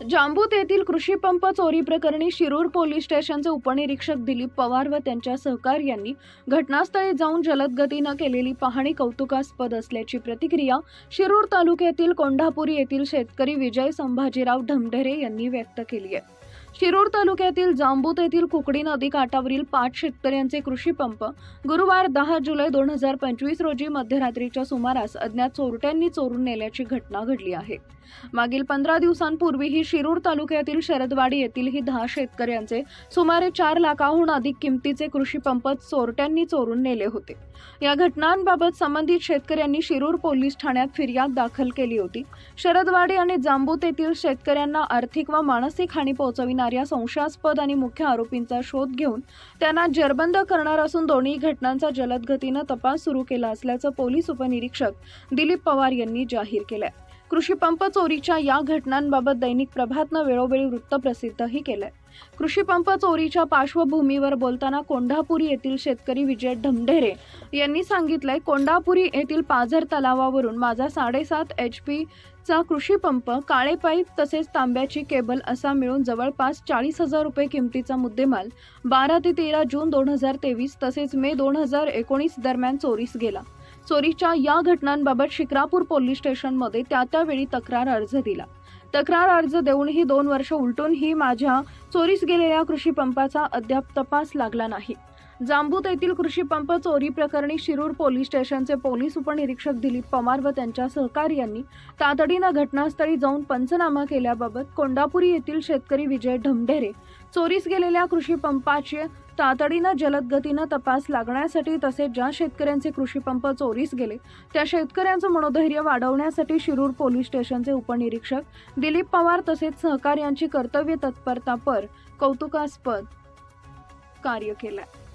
जांबूत येथील कृषी पंप चोरी प्रकरणी शिरूर पोलीस स्टेशनचे उपनिरीक्षक दिलीप पवार व त्यांच्या सहकार्यांनी घटनास्थळी जाऊन जलद गतीनं केलेली पाहणी कौतुकास्पद असल्याची प्रतिक्रिया शिरूर तालुक्यातील कोंढापुरी येथील शेतकरी विजय संभाजीराव ढमढेरे यांनी व्यक्त केली आहे. शिरूर तालुक्यातील जांबूत येथील कुकडी नदी काठावरील पाच शेतकऱ्यांचे कृषी पंप गुरुवार दहा जुलै दोन हजार पंचवीस रोजी मध्यरात्रीच्या सुमारास अज्ञात चोरट्यांनी चोरून नेल्याची घटना घडली आहे. मागील पंधरा दिवसांपूर्वी ही शिरूर तालुक्यातील शरदवाडी येथील ही दहा शेतकऱ्यांचे सुमारे चार लाखाहून अधिक किमतीचे कृषी पंप चोरट्यांनी चोरून नेले होते. या घटनांबाबत संबंधित शेतकऱ्यांनी शिरूर पोलीस ठाण्यात फिर्याद दाखल केली होती. शरदवाडी आणि जांबूत येथील शेतकऱ्यांना आर्थिक व मानसिक हानी पोहोचविणाऱ्या संशयास्पद आणि मुख्य आरोपींचा शोध घेऊन त्यांना जेरबंद करणार असून दोन्ही घटनांचा जलद गतीनं तपास सुरू केला असल्याचं पोलीस उपनिरीक्षक दिलीप पवार यांनी जाहीर केलं कृषीपंप चोरीच्या या घटनांबाबत दैनिक प्रभातनं वेळोवेळी वृत्त प्रसिद्धही केलंय. कृषीपंप चोरीच्या पार्श्वभूमीवर बोलताना कोंढापुरी येथील शेतकरी विजय ढमढेरे यांनी सांगितलंय कोंढापुरी येथील पाझर तलावावरून माझा साडेसात एच पी चा कृषीपंप काळे पाईप तसेच तांब्याची केबल असा मिळून जवळपास चाळीस हजार रुपये किमतीचा मुद्देमाल बारा ते तेरा जून दोन हजार तेवीस तसेच मे दोन हजार एकोणीस दरम्यान चोरीस गेला. चोरीच्या या घटनांबाबत शिक्रापूर पोलीस स्टेशनमध्ये त्या त्यावेळी तक्रार अर्ज दिला. तक्रार अर्ज देऊनही दोन वर्ष उलटूनही माझ्या चोरीस गेलेल्या कृषी पंपाचा अद्याप तपास लागला नाही. जांबूत येथील कृषी पंप चोरी प्रकरणी शिरूर पोलीस स्टेशनचे पोलीस उपनिरीक्षक दिलीप पवार व त्यांच्या सहकार्यांनी तातडीनं घटनास्थळी जाऊन पंचनामा केल्याबाबत कोंडापुरी येथील शेतकरी विजय ढमढेरे चोरीस गेलेल्या कृषी पंपाचे तातडीनं जलद गतीनं तपास लागण्यासाठी तसेच ज्या शेतकऱ्यांचे कृषी पंप चोरीस गेले त्या शेतकऱ्यांचं मनोधैर्य वाढवण्यासाठी शिरूर पोलीस स्टेशनचे उपनिरीक्षक दिलीप पवार तसेच सहकार्यांची कर्तव्य तत्परतापर कौतुकास्पद कार्य केलंय.